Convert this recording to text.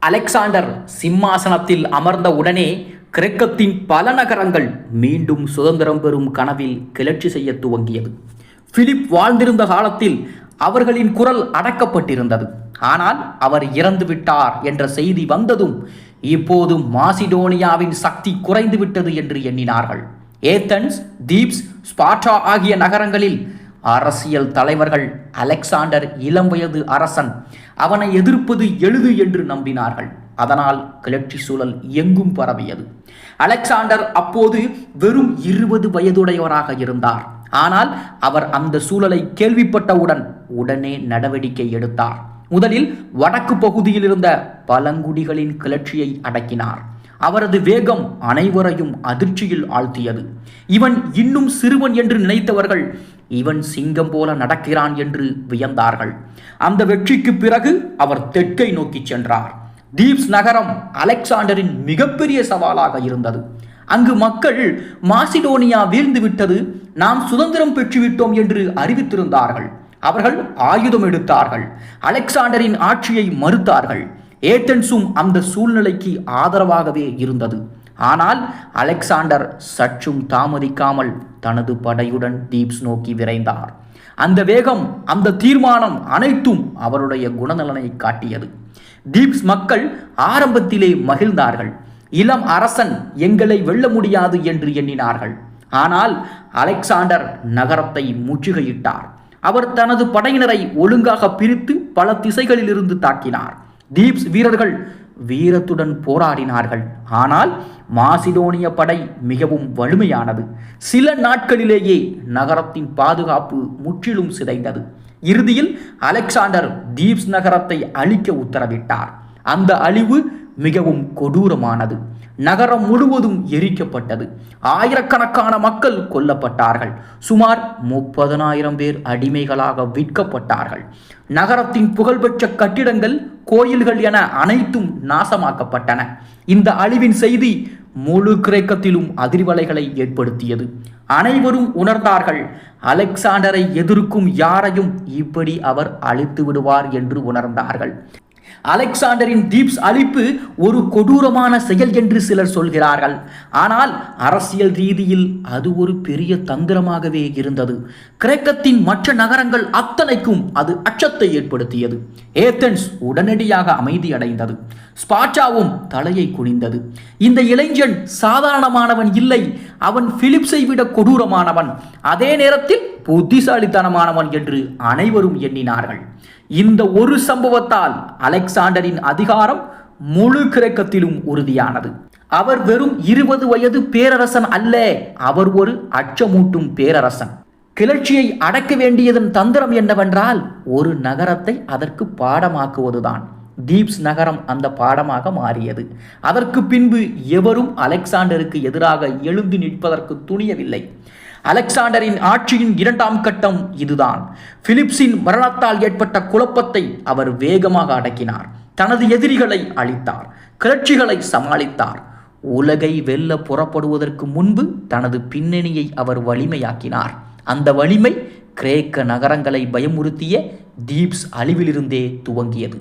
Alexander சிம்மாசனத்தில் அமர்ந்த உடனே கிரேக்கத்தின் பல நகரங்கள் மீண்டும் சுதந்திரம் பெறும் கனவில் கிளர்ச்சி செய்ய துவங்கியது. பிலிப் வாழ்ந்திருந்த காலத்தில் அவர்களின் குரல் அடக்கப்பட்டிருந்தது. ஆனால் அவர் இறந்து விட்டார் என்ற செய்தி வந்ததும் இப்போது மாசிடோனியாவின் சக்தி குறைந்துவிட்டது என்று எண்ணினார்கள். ஏத்தன்ஸ் தீப்ஸ் ஸ்பாட்டா ஆகிய நகரங்களில் அரசியல் தலைவர்கள் அலெக்சாண்டர் இளம் வயது அரசன். அவனை எதிர்ப்பது எளிது என்று நம்பினார்கள். அதனால் கிளர்ச்சி சூழல் எங்கும் பரவியது. அலெக்சாண்டர் அப்போது வெறும் இருபது வயதுடையவராக இருந்தார். ஆனால் அவர் அந்த சூழலை கேள்விப்பட்டவுடன் உடனே நடவடிக்கை எடுத்தார். முதலில் வடக்கு பகுதியில் இருந்த பழங்குடிகளின் கிளர்ச்சியை அடக்கினார். அவரது வேகம் அனைவரையும் அதிர்ச்சியில் ஆழ்த்தியது. இவன் இன்னும் சிறுவன் என்று நினைத்தவர்கள் இவன் சிங்கம் போல நடக்கிறான் என்று வியந்தார்கள். அந்த வெற்றிக்கு பிறகு அவர் தெற்கை நோக்கி சென்றார். தீப்ஸ் நகரம் அலெக்சாண்டரின் மிகப்பெரிய சவாலாக இருந்தது. அங்கு மக்கள் மாசிடோனியா வீழ்ந்து விட்டது நாம் சுதந்திரம் பெற்றுவிட்டோம் என்று அறிவித்திருந்தார்கள். அவர்கள் ஆயுதம் எடுத்தார்கள். அலெக்சாண்டரின் ஆட்சியை மறுத்தார்கள். ஏத்தன்ஸும் அந்த சூழ்நிலைக்கு ஆதரவாகவே இருந்தது. ஆனால் அலெக்சாண்டர் சற்றும் தாமதிக்காமல் தனது படையுடன் தீப்ஸ் நோக்கி விரைந்தார். அந்த வேகம் அந்த தீர்மானம் அனைத்தும் அவருடைய குணநலனை காட்டியது. தீப்ஸ் மக்கள் ஆரம்பத்திலே மகிழ்ந்தார்கள். இளம் அரசன் எங்களை வெல்ல முடியாது என்று எண்ணினார்கள். ஆனால் அலெக்சாண்டர் நகரத்தை முற்றுகையிட்டார். அவர் தனது படையினரை ஒழுங்காக பிரித்து பல திசைகளிலிருந்து தாக்கினார். தீப்ஸ் வீரர்கள் வீரத்துடன் போராடினார்கள். ஆனால் மாசிடோனிய படை மிகவும் வலிமையானது. சில நாட்களிலேயே நகரத்தின் பாதுகாப்பு முற்றிலும் சிதைந்தது. இறுதியில் அலெக்சாண்டர் தீப்ஸ் நகரத்தை அழிக்க உத்தரவிட்டார். அந்த அழிவு மிகவும் கொடூரமானது. நகரம் முழுவதும் எரிக்கப்பட்டது. ஆயிரக்கணக்கான மக்கள் கொல்லப்பட்டார்கள். சுமார் முப்பதனாயிரம் பேர் அடிமைகளாக விற்கப்பட்டார்கள். நகரத்தின் புகழ்பெற்ற கட்டிடங்கள் கோயில்கள் என அனைத்தும் நாசமாக்கப்பட்டன. இந்த அழிவின் செய்தி முழு கிரேக்கத்திலும் அதிர்வலைகளை ஏற்படுத்தியது. அனைவரும் உணர்ந்தார்கள் அலெக்சாண்டரை எதிர்க்கும் யாரையும் இப்படி அவர் அழித்து விடுவார் என்று உணர்ந்தார்கள். அலெக்சாண்டரின் தீப்ஸ் அழிப்பு ஒரு கொடூரமான செயல் என்று சிலர் சொல்கிறார்கள். ஆனால் அரசியல் ரீதியில் அது ஒரு பெரிய தந்திரமாகவே இருந்தது. கிரேக்கத்தின் மற்ற நகரங்கள் அத்தனைக்கும் அது அச்சத்தை ஏற்படுத்தியது. ஏத்தன்ஸ் உடனடியாக அமைதியடைந்தது ஸ்பாட்டாவும் தலையை குனிந்தது. இந்த இளைஞன் சாதாரணமானவன் இல்லை. அவன் பிலிப்ஸை விட கொடூரமானவன். அதே நேரத்தில் புத்திசாலித்தனமானவன் என்று அனைவரும் எண்ணினார்கள். இந்த ஒரு சம்பவத்தால் அலெக்சாண்டரின் அதிகாரம் முழு கிரேக்கத்திலும் உறுதியானது. அவர் வெறும் இருபது வயது பேரரசன் அல்ல. அவர் ஒரு அச்சமூட்டும் பேரரசன். கிளர்ச்சியை அடக்க வேண்டியதன் தந்திரம் என்னவென்றால் ஒரு நகரத்தை அதற்கு பாடமாக்குவதுதான். தீப்ஸ் நகரம் அந்த பாடமாக மாறியது. அதற்கு பின்பு எவரும் அலெக்சாண்டருக்கு எதிராக எழுந்து நிற்பதற்கு துணியவில்லை. அலெக்சாண்டரின் ஆட்சியின் இரண்டாம் கட்டம் இதுதான். பிலிப்ஸின் மரணத்தால் ஏற்பட்ட குழப்பத்தை அவர் வேகமாக அடக்கினார். தனது எதிரிகளை அழித்தார். கிளர்ச்சிகளை சமாளித்தார். உலகை வெல்ல புறப்படுவதற்கு முன்பு தனது பின்னணியை அவர் வலிமையாக்கினார். அந்த வலிமை கிரேக்க நகரங்களை பயமுறுத்திய தீப்ஸ் அழிவிலிருந்தே துவங்கியது.